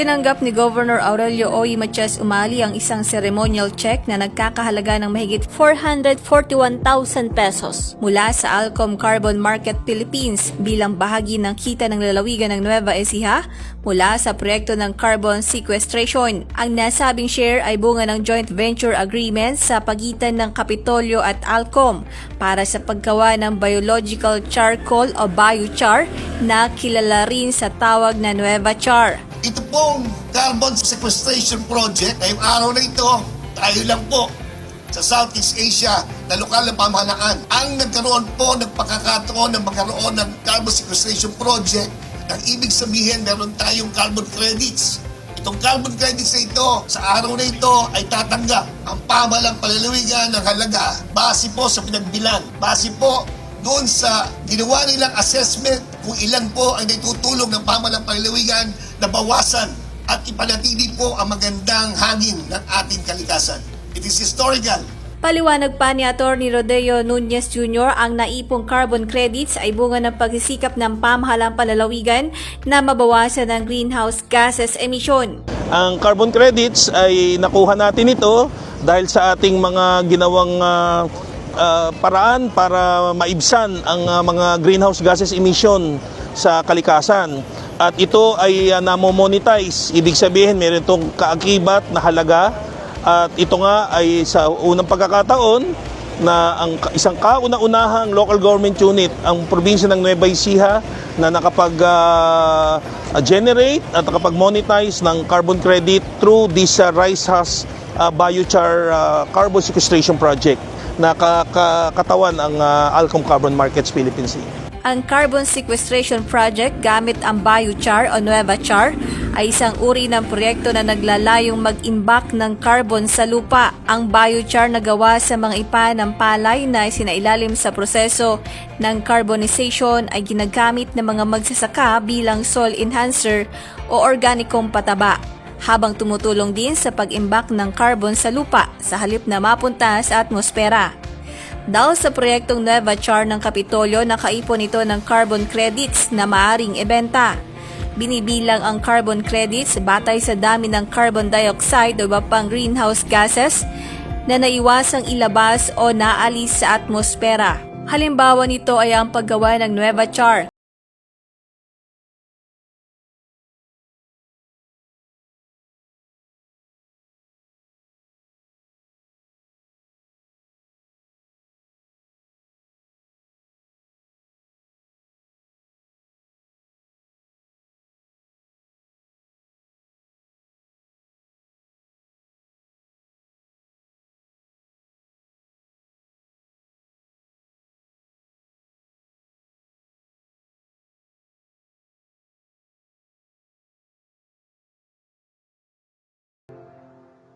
Tinanggap ni Governor Aurelio Oy Matias Umali ang isang ceremonial check na nagkakahalaga ng mahigit 441,000 pesos mula sa Alcom Carbon Market Philippines bilang bahagi ng kita ng lalawigan ng Nueva Ecija mula sa proyekto ng carbon sequestration. Ang nasabing share ay bunga ng joint venture agreement sa pagitan ng Kapitolyo at Alcom para sa paggawa ng biological charcoal o biochar na kilala rin sa tawag na Nueva Char. Ito pong carbon sequestration project, ngayong araw na ito, tayo lang po sa Southeast Asia na lokal na pamahalaan. Ang nagkaroon po ng pagkakataon ng magkaroon ng carbon sequestration project, ang ibig sabihin meron tayong carbon credits. Itong carbon credits na ito, sa araw na ito ay tatanggap ang pamahalang palalawigan ng halaga base po sa pinagbilang, base po doon sa ginawa nilang assessment kung ilan po ang naitutulong ng pamahalang palalawigan na bawasan at ipanatili po ang magandang hangin ng ating kalikasan. It is historical. Paliwanag pa ni Atty. Rodeo Nunez Jr. ang naipong carbon credits ay bunga ng pagsisikap ng pamahalang palalawigan na mabawasan ang greenhouse gases emission. Ang carbon credits ay nakuha natin ito dahil sa ating mga ginawang ah, ah, paraan para maibsan ang ah, mga greenhouse gases emission sa kalikasan. At ito ay uh, namo-monetize. Ibig sabihin, meron itong kaakibat na halaga. At ito nga ay sa unang pagkakataon na ang isang kauna-unahang local government unit, ang probinsya ng Nueva Ecija na nakapag-generate at nakapag-monetize ng carbon credit through this uh, Rice Husk uh, Biochar uh, Carbon Sequestration Project na ka- ka- katawan ang uh, Alcom Carbon Markets Philippines. Ang carbon sequestration project gamit ang biochar o Nueva Char ay isang uri ng proyekto na naglalayong mag-imbak ng carbon sa lupa. Ang biochar na gawa sa mga ipa ng palay na sinailalim sa proseso ng carbonization ay ginagamit ng mga magsasaka bilang soil enhancer o organikong pataba habang tumutulong din sa pag-imbak ng carbon sa lupa sa halip na mapunta sa atmosfera. Dahil sa proyektong Nueva Char ng Kapitolyo, nakaipon ito ng carbon credits na maaring ibenta. Binibilang ang carbon credits batay sa dami ng carbon dioxide o iba pang greenhouse gases na naiwasang ilabas o naalis sa atmosfera. Halimbawa nito ay ang paggawa ng Nueva Char